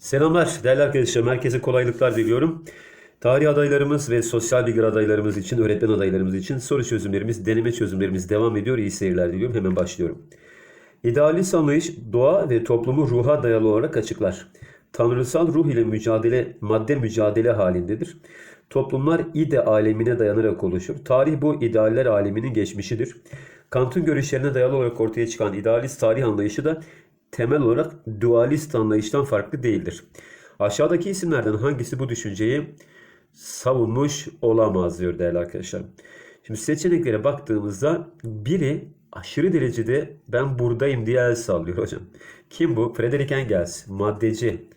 Selamlar değerli arkadaşlar. Herkese kolaylıklar diliyorum. Tarih adaylarımız ve sosyal bilgi adaylarımız için, öğretmen adaylarımız için soru çözümlerimiz, deneme çözümlerimiz devam ediyor. İyi seyirler diliyorum. Hemen başlıyorum. İdealist anlayış doğa ve toplumu ruha dayalı olarak açıklar. Tanrısal ruh ile mücadele, madde mücadele halindedir. Toplumlar ide alemine dayanarak oluşur. Tarih bu idealler aleminin geçmişidir. Kant'ın görüşlerine dayalı olarak ortaya çıkan idealist tarih anlayışı da temel olarak dualist anlayıştan farklı değildir. Aşağıdaki isimlerden hangisi bu düşünceyi savunmuş olamaz diyor değerli arkadaşlar. Şimdi seçeneklere baktığımızda biri aşırı derecede ben buradayım diye el sallıyor hocam. Kim bu? Frederick Engels. Maddeci.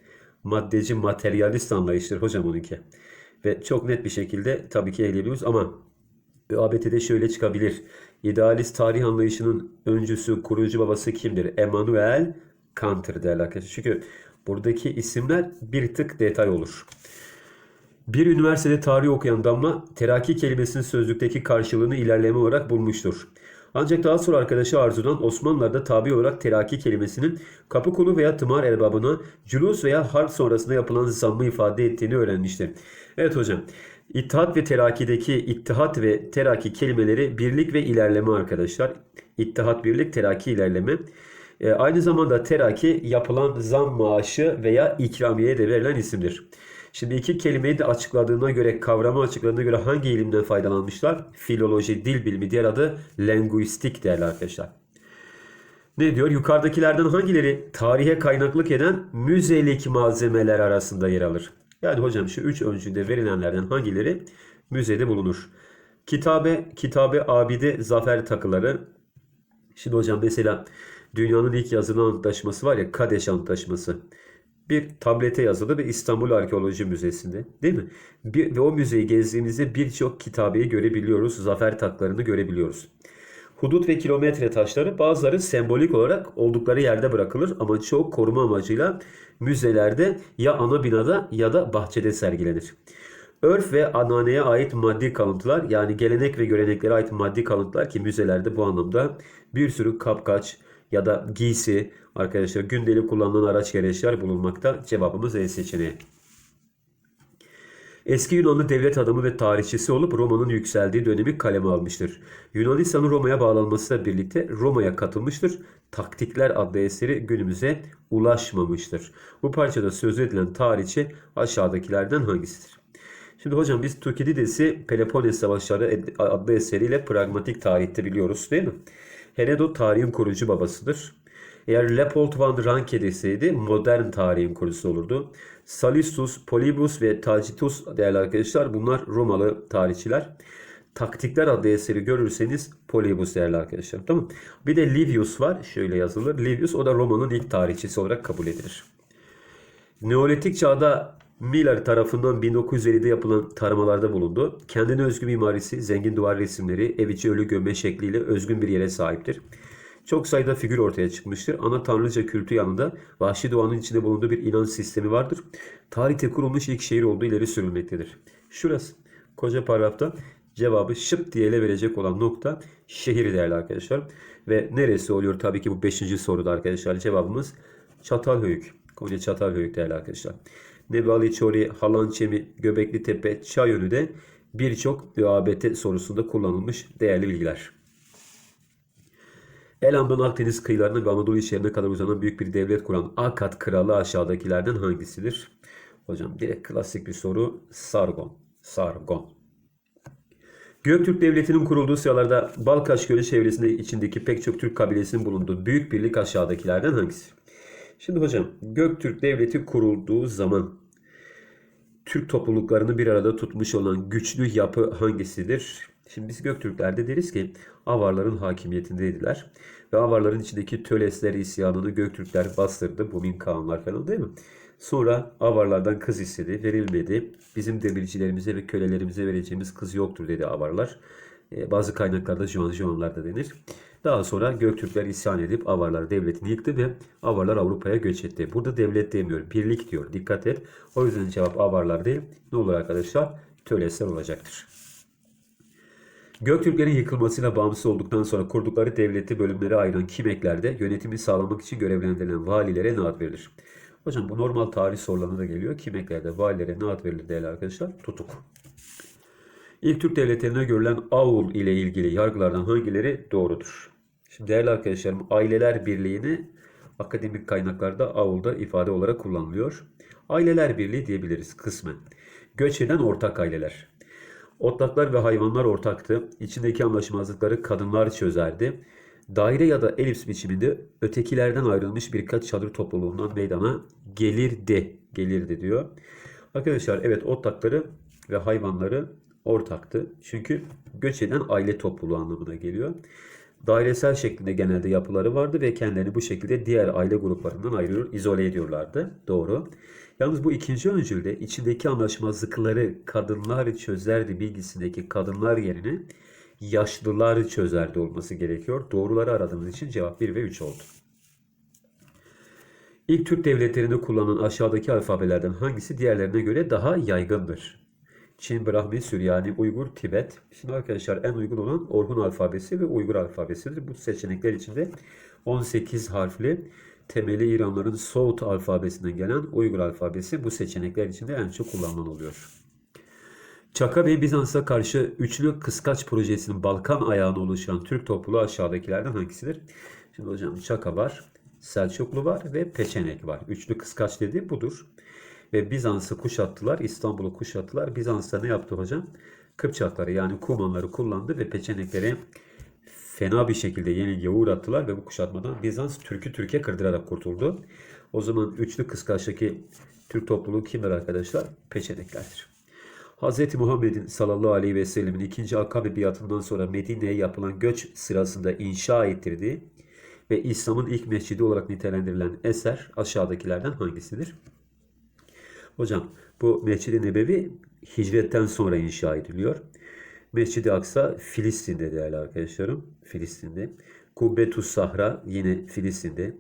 Maddeci materyalist anlayıştır hocam onunki. Ve çok net bir şekilde tabii ki eleyebiliyoruz ama ÖABT'de şöyle çıkabilir. İdealist tarih anlayışının öncüsü, kurucu babası kimdir? Emmanuel Kant'ır değerli arkadaşlar. Çünkü buradaki isimler bir tık detay olur. Bir üniversitede tarih okuyan Damla teraki kelimesinin sözlükteki karşılığını ilerleme olarak bulmuştur. Ancak daha sonra arkadaşı Arzu'dan Osmanlılar'da tabi olarak teraki kelimesinin kapı kulu veya tımar erbabına culus veya harp sonrasında yapılan zammı ifade ettiğini öğrenmiştir. Evet hocam. İttihat ve terakideki ittihat ve teraki kelimeleri birlik ve ilerleme arkadaşlar. İttihat, birlik, teraki, ilerleme. E, aynı zamanda teraki yapılan zam maaşı veya ikramiyeye de verilen isimdir. Şimdi iki kelimeyi de açıkladığına göre, kavramı açıkladığına göre hangi ilimden faydalanmışlar? Filoloji, dil bilimi, diğer adı linguistik değerli arkadaşlar. Ne diyor? Yukarıdakilerden hangileri tarihe kaynaklık eden müzelik malzemeler arasında yer alır? Yani hocam şu üç öncülde verilenlerden hangileri müzede bulunur? Kitabe, kitabe abide zafer takıları. Şimdi hocam mesela dünyanın ilk yazılı antlaşması var ya Kadeş Antlaşması. Bir tablete yazılı ve İstanbul Arkeoloji Müzesi'nde değil mi? Bir, ve o müzeyi gezdiğimizde birçok kitabeyi görebiliyoruz. Zafer taklarını görebiliyoruz. Hudut ve kilometre taşları bazıları sembolik olarak oldukları yerde bırakılır ama çok koruma amacıyla müzelerde ya ana binada ya da bahçede sergilenir. Örf ve ananeye ait maddi kalıntılar yani gelenek ve göreneklere ait maddi kalıntılar ki müzelerde bu anlamda bir sürü kapkaç ya da giysi arkadaşlar gündelik kullanılan araç gereçler bulunmakta. Cevabımız E seçeneği. Eski Yunanlı devlet adamı ve tarihçisi olup Roma'nın yükseldiği dönemi kaleme almıştır. Yunanistan'ın Roma'ya bağlanmasıyla birlikte Roma'ya katılmıştır. Taktikler adlı eseri günümüze ulaşmamıştır. Bu parçada söz edilen tarihçi aşağıdakilerden hangisidir? Şimdi hocam biz Tukidides'i Peloponnes Savaşları adlı eseriyle pragmatik tarihte biliyoruz değil mi? Herodot tarihin kurucu babasıdır. Eğer Leopold van Ranke deseydi modern tarihin kurucusu olurdu. Salistus, Polybus ve Tacitus değerli arkadaşlar bunlar Romalı tarihçiler. Taktikler adlı eseri görürseniz Polybus değerli arkadaşlar. Tamam. Bir de Livius var. Şöyle yazılır. Livius o da Roma'nın ilk tarihçisi olarak kabul edilir. Neolitik çağda Miller tarafından 1950'de yapılan taramalarda bulundu. Kendine özgü mimarisi, zengin duvar resimleri, ev içi ölü gömme şekliyle özgün bir yere sahiptir. Çok sayıda figür ortaya çıkmıştır. Ana tanrıca kültü yanında vahşi doğanın içinde bulunduğu bir inanç sistemi vardır. Tarihte kurulmuş ilk şehir olduğu ileri sürülmektedir. Şurası. Koca paragrafta cevabı şıp diye ele verecek olan nokta şehir değerli arkadaşlar. Ve neresi oluyor? Tabii ki bu 5. soruda arkadaşlar cevabımız Çatalhöyük. Konya Çatalhöyük değerli arkadaşlar. Nebali Çori, Halançemi, Göbekli Tepe, Çayönü de birçok ÖABT sorusunda kullanılmış değerli bilgiler. Elam'dan Akdeniz kıyılarına ve Anadolu içlerine kadar uzanan büyük bir devlet kuran Akat kralı aşağıdakilerden hangisidir? Hocam direkt klasik bir soru. Sargon. Sargon. Göktürk Devleti'nin kurulduğu sıralarda Balkaş Gölü çevresinde içindeki pek çok Türk kabilesinin bulunduğu büyük birlik aşağıdakilerden hangisi? Şimdi hocam Göktürk Devleti kurulduğu zaman Türk topluluklarını bir arada tutmuş olan güçlü yapı hangisidir? Şimdi biz Göktürklerde deriz ki Avarların hakimiyetindeydiler. Ve Avarların içindeki Tölesler isyanını Göktürkler bastırdı. Bu Min Kağanlar falan değil mi? Sonra Avarlardan kız istedi, verilmedi. Bizim demircilerimize ve kölelerimize vereceğimiz kız yoktur dedi Avarlar. Ee, bazı kaynaklarda Juan Juanlar da denir. Daha sonra Göktürkler isyan edip Avarlar devletini yıktı ve Avarlar Avrupa'ya göç etti. Burada devlet demiyor, birlik diyor. Dikkat et. O yüzden cevap Avarlar değil. Ne olur arkadaşlar? Tölesler olacaktır. Göktürklerin yıkılmasıyla bağımsız olduktan sonra kurdukları devleti bölümlere ayıran kimeklerde yönetimi sağlamak için görevlendirilen valilere ne ad verilir? Hocam bu normal tarih sorularına da geliyor. Kim eklerde valilere ne ad verilir değerli arkadaşlar? Tutuk. İlk Türk devletlerine görülen avul ile ilgili yargılardan hangileri doğrudur? Şimdi değerli arkadaşlarım aileler birliğini akademik kaynaklarda avulda ifade olarak kullanılıyor. Aileler birliği diyebiliriz kısmen. Göç eden ortak aileler. Otlaklar ve hayvanlar ortaktı. İçindeki anlaşmazlıkları kadınlar çözerdi. Daire ya da elips biçiminde ötekilerden ayrılmış birkaç çadır topluluğundan meydana gelirdi. Gelirdi diyor. Arkadaşlar evet otlakları ve hayvanları ortaktı. Çünkü göç eden aile topluluğu anlamına geliyor. Dairesel şeklinde genelde yapıları vardı ve kendilerini bu şekilde diğer aile gruplarından ayırıyor, izole ediyorlardı. Doğru. Yalnız bu ikinci öncülde içindeki anlaşmazlıkları kadınlar çözerdi bilgisindeki kadınlar yerine yaşlılar çözerdi olması gerekiyor. Doğruları aradığımız için cevap 1 ve 3 oldu. İlk Türk devletlerinde kullanılan aşağıdaki alfabelerden hangisi diğerlerine göre daha yaygındır? Çin, Brahmi, Süryani, Uygur, Tibet. Şimdi arkadaşlar en uygun olan Orhun alfabesi ve Uygur alfabesidir. Bu seçenekler içinde 18 harfli temeli İranların Soğut alfabesinden gelen Uygur alfabesi bu seçenekler içinde en çok kullanılan oluyor. Çaka ve Bizans'a karşı üçlü kıskaç projesinin Balkan ayağına oluşan Türk topluluğu aşağıdakilerden hangisidir? Şimdi hocam Çaka var, Selçuklu var ve Peçenek var. Üçlü kıskaç dediği budur. Ve Bizans'ı kuşattılar, İstanbul'u kuşattılar. Bizans'ta ne yaptı hocam? Kıpçakları yani Kumanları kullandı ve Peçenekleri fena bir şekilde yenilgiye uğrattılar ve bu kuşatmadan Bizans Türk'ü Türkiye kırdırarak kurtuldu. O zaman üçlü kıskaçtaki Türk topluluğu kimler arkadaşlar? Peçeneklerdir. Hz. Muhammed'in sallallahu aleyhi ve sellemin ikinci Akabe biatından sonra Medine'ye yapılan göç sırasında inşa ettirdiği ve İslam'ın ilk mescidi olarak nitelendirilen eser aşağıdakilerden hangisidir? Hocam bu Mescid-i Nebevi hicretten sonra inşa ediliyor. Mescid-i Aksa Filistin'de değerli arkadaşlarım. Filistin'de. Kubbetus Sahra yine Filistin'de.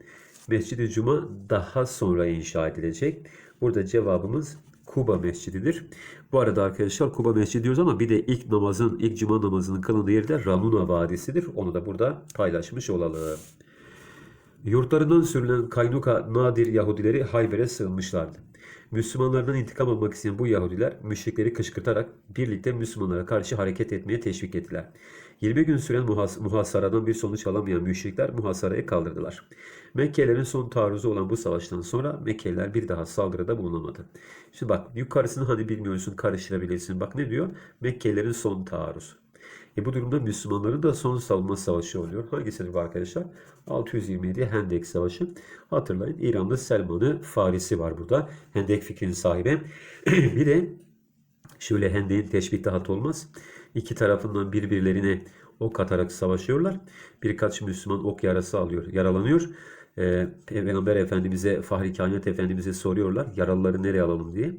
Mescid-i Cuma daha sonra inşa edilecek. Burada cevabımız Kuba Mescididir. Bu arada arkadaşlar Kuba Mescidi diyoruz ama bir de ilk namazın, ilk cuma namazının kılındığı yeri de Ramuna Vadisi'dir. Onu da burada paylaşmış olalım. Yurtlarından sürülen Kaynuka Nadir Yahudileri Hayber'e sığınmışlardı. Müslümanlardan intikam almak isteyen bu Yahudiler müşrikleri kışkırtarak birlikte Müslümanlara karşı hareket etmeye teşvik ettiler. 20 gün süren muhas muhasaradan bir sonuç alamayan müşrikler muhasarayı kaldırdılar. Mekkelilerin son taarruzu olan bu savaştan sonra Mekkeliler bir daha saldırıda bulunamadı. Şimdi bak yukarısını hani bilmiyorsun karıştırabilirsin. Bak ne diyor? Mekkelilerin son taarruzu. E bu durumda Müslümanların da son savunma savaşı oluyor. Hangisidir bu arkadaşlar? 627 Hendek Savaşı. Hatırlayın İranlı Selman'ı Farisi var burada. Hendek fikrinin sahibi. bir de şöyle Hendek'in teşbihte hat olmaz. İki tarafından birbirlerine ok atarak savaşıyorlar. Birkaç Müslüman ok yarası alıyor, yaralanıyor. Ee, Peygamber Efendimiz'e, Fahri Kainat Efendimiz'e soruyorlar yaralıları nereye alalım diye.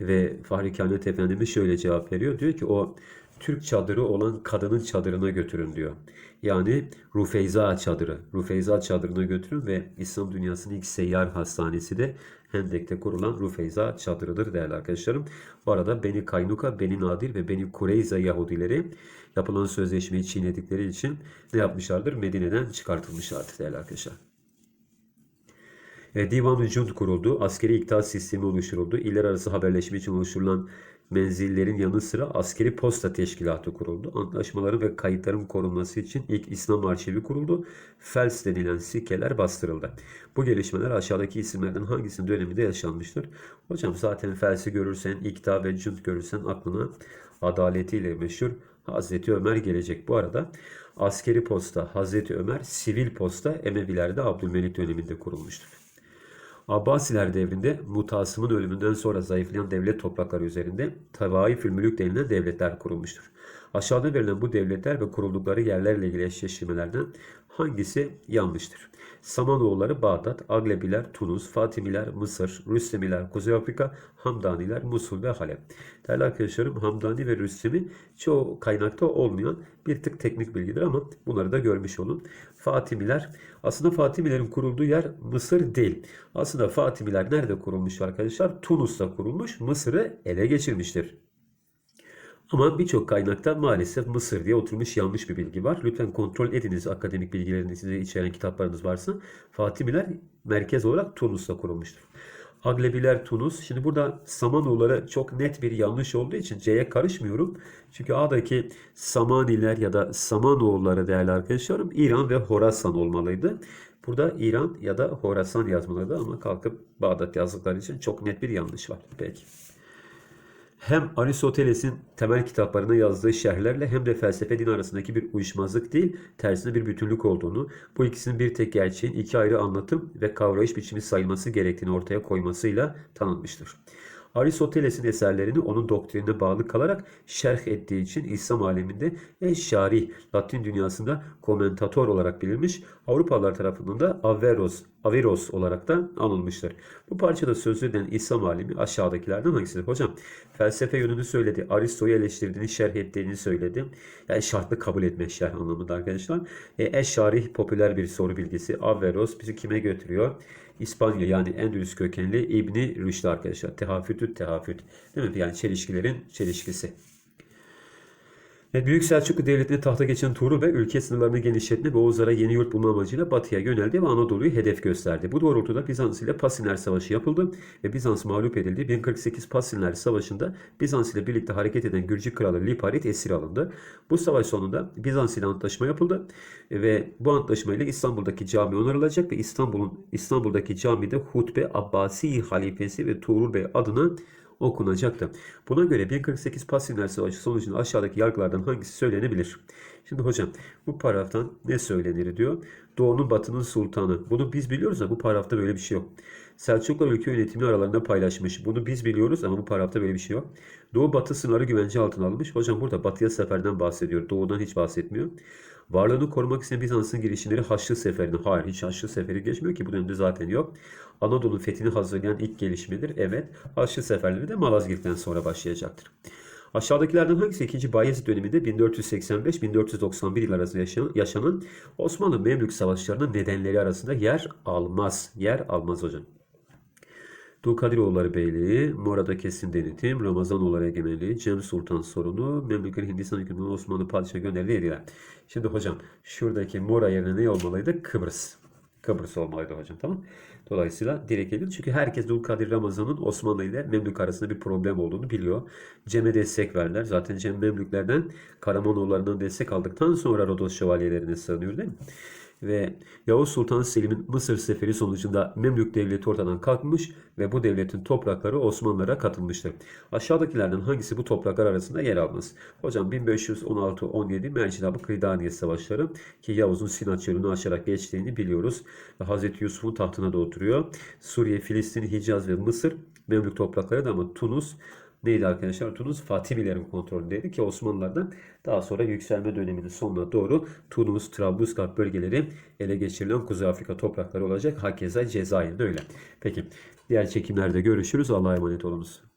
Ve Fahri Kainat Efendimiz şöyle cevap veriyor. Diyor ki o Türk çadırı olan kadının çadırına götürün diyor. Yani Rufeyza çadırı. Rufeyza çadırına götürün ve İslam dünyasının ilk seyyar hastanesi de Hendek'te kurulan Rufeyza çadırıdır değerli arkadaşlarım. Bu arada Beni Kaynuka, Beni Nadir ve Beni Kureyza Yahudileri yapılan sözleşmeyi çiğnedikleri için ne yapmışlardır? Medine'den çıkartılmışlardır değerli arkadaşlar. E, Divan-ı Cund kuruldu. Askeri iktidat sistemi oluşturuldu. İller arası haberleşme için oluşturulan menzillerin yanı sıra askeri posta teşkilatı kuruldu. Anlaşmaların ve kayıtların korunması için ilk İslam arşivi kuruldu. Fels denilen sikkeler bastırıldı. Bu gelişmeler aşağıdaki isimlerden hangisinin döneminde yaşanmıştır? Hocam zaten Fels'i görürsen, İkta ve Cund görürsen aklına adaletiyle meşhur Hazreti Ömer gelecek. Bu arada askeri posta Hazreti Ömer, sivil posta Emevilerde Abdülmelik döneminde kurulmuştur. Abbasiler devrinde Mutasım'ın ölümünden sonra zayıflayan devlet toprakları üzerinde Tavaif-ül Mülük denilen devletler kurulmuştur. Aşağıda verilen bu devletler ve kuruldukları yerlerle ilgili eşleştirmelerden hangisi yanlıştır? Samanoğulları Bağdat, Aglebiler Tunus, Fatimiler Mısır, Rüstemiler Kuzey Afrika, Hamdaniler Musul ve Halep. Değerli arkadaşlarım Hamdani ve Rüstemi çoğu kaynakta olmayan bir tık teknik bilgidir ama bunları da görmüş olun. Fatimiler aslında Fatimilerin kurulduğu yer Mısır değil. Aslında Fatimiler nerede kurulmuş arkadaşlar? Tunus'ta kurulmuş, Mısır'ı ele geçirmiştir. Ama birçok kaynakta maalesef Mısır diye oturmuş yanlış bir bilgi var. Lütfen kontrol ediniz akademik bilgilerinizi içeren kitaplarınız varsa. Fatimiler merkez olarak Tunus'ta kurulmuştur. Aglebiler Tunus. Şimdi burada Samanoğulları çok net bir yanlış olduğu için C'ye karışmıyorum. Çünkü A'daki Samaniler ya da Samanoğulları değerli arkadaşlarım İran ve Horasan olmalıydı. Burada İran ya da Horasan yazmalıydı ama kalkıp Bağdat yazdıkları için çok net bir yanlış var. Peki. Hem Aristoteles'in temel kitaplarına yazdığı şerhlerle hem de felsefe din arasındaki bir uyuşmazlık değil, tersine bir bütünlük olduğunu, bu ikisinin bir tek gerçeğin iki ayrı anlatım ve kavrayış biçimi sayılması gerektiğini ortaya koymasıyla tanınmıştır. Aristoteles'in eserlerini onun doktrinine bağlı kalarak şerh ettiği için İslam aleminde eşşarih, Latin dünyasında komentator olarak bilinmiş, Avrupalılar tarafından da Averroes, Averroes olarak da anılmıştır. Bu parçada sözlü edilen İslam alemi aşağıdakilerden hangisidir? Hocam felsefe yönünü söyledi, Aristo'yu eleştirdiğini, şerh ettiğini söyledi. Yani şartlı kabul etme şerh anlamında arkadaşlar. E, eşşarih popüler bir soru bilgisi. Averroes bizi kime götürüyor? İspanya yani Endülüs kökenli İbni Rüşd arkadaşlar. Tehafütü tehafüt. Değil mi? Yani çelişkilerin çelişkisi. Ve Büyük Selçuklu Devleti'ne tahta geçen Tuğrul Bey ülke sınırlarını genişletme ve Oğuzlara yeni yurt bulma amacıyla batıya yöneldi ve Anadolu'yu hedef gösterdi. Bu doğrultuda Bizans ile Pasinler Savaşı yapıldı ve Bizans mağlup edildi. 1048 Pasinler Savaşı'nda Bizans ile birlikte hareket eden Gürcü kralı Liparit esir alındı. Bu savaş sonunda Bizans ile antlaşma yapıldı ve bu antlaşma ile İstanbul'daki cami onarılacak ve İstanbul'un İstanbul'daki camide Hutbe Abbasi halifesi ve Tuğrul Bey adına okunacaktı. Buna göre 1048 Pasinler Savaşı sonucunda aşağıdaki yargılardan hangisi söylenebilir? Şimdi hocam bu paragraftan ne söylenir diyor. Doğu'nun batının sultanı. Bunu biz biliyoruz ama bu paragrafta böyle bir şey yok. Selçuklular ülke yönetimini aralarında paylaşmış. Bunu biz biliyoruz ama bu paragrafta böyle bir şey yok. Doğu batı sınırları güvence altına alınmış. Hocam burada batıya seferden bahsediyor. Doğudan hiç bahsetmiyor. Varlığını korumak isteyen Bizans'ın girişimleri Haçlı Seferi'ne. Hayır hiç Haçlı Seferi geçmiyor ki bu dönemde zaten yok. Anadolu fethini hazırlayan ilk gelişmedir. Evet Haçlı Seferleri de Malazgirt'ten sonra başlayacaktır. Aşağıdakilerden hangisi 2. Bayezid döneminde 1485-1491 yıl arasında yaşanan, yaşanan Osmanlı Memlük savaşlarının nedenleri arasında yer almaz. Yer almaz hocam. Dulkadiroğulları Beyliği, Morada Kesin Denetim, Ramazanoğulları Egemenliği, Cem Sultan sorunu, Memlüklerin Hindistan hükümdarı Osmanlı Padişahı gönderdiği hediyeler. Şimdi hocam şuradaki Mora yerine ne olmalıydı? Kıbrıs. Kıbrıs olmalıydı hocam tamam. Dolayısıyla direkt edin. Çünkü herkes Dulkadir Ramazan'ın Osmanlı ile Memlük arasında bir problem olduğunu biliyor. Cem'e destek verdiler. Zaten Cem Memlüklerden Karamanoğullarından destek aldıktan sonra Rodos şövalyelerine sığınıyor değil mi? Ve Yavuz Sultan Selim'in Mısır seferi sonucunda Memlük devleti ortadan kalkmış ve bu devletin toprakları Osmanlılara katılmıştır. Aşağıdakilerden hangisi bu topraklar arasında yer almaz? Hocam 1516-17 Mercinabı Kridaniye Savaşları ki Yavuz'un Sinat çölünü aşarak geçtiğini biliyoruz. Ve Hazreti Yusuf'un tahtına da oturuyor. Suriye, Filistin, Hicaz ve Mısır Memlük toprakları da ama Tunus neydi arkadaşlar? Tunus Fatimilerin kontrolündeydi ki Osmanlılardan daha sonra yükselme döneminin sonuna doğru Tunus, Trablusgarp bölgeleri ele geçirilen Kuzey Afrika toprakları olacak. Hakeza Cezayir'de öyle. Peki diğer çekimlerde görüşürüz. Allah'a emanet olunuz.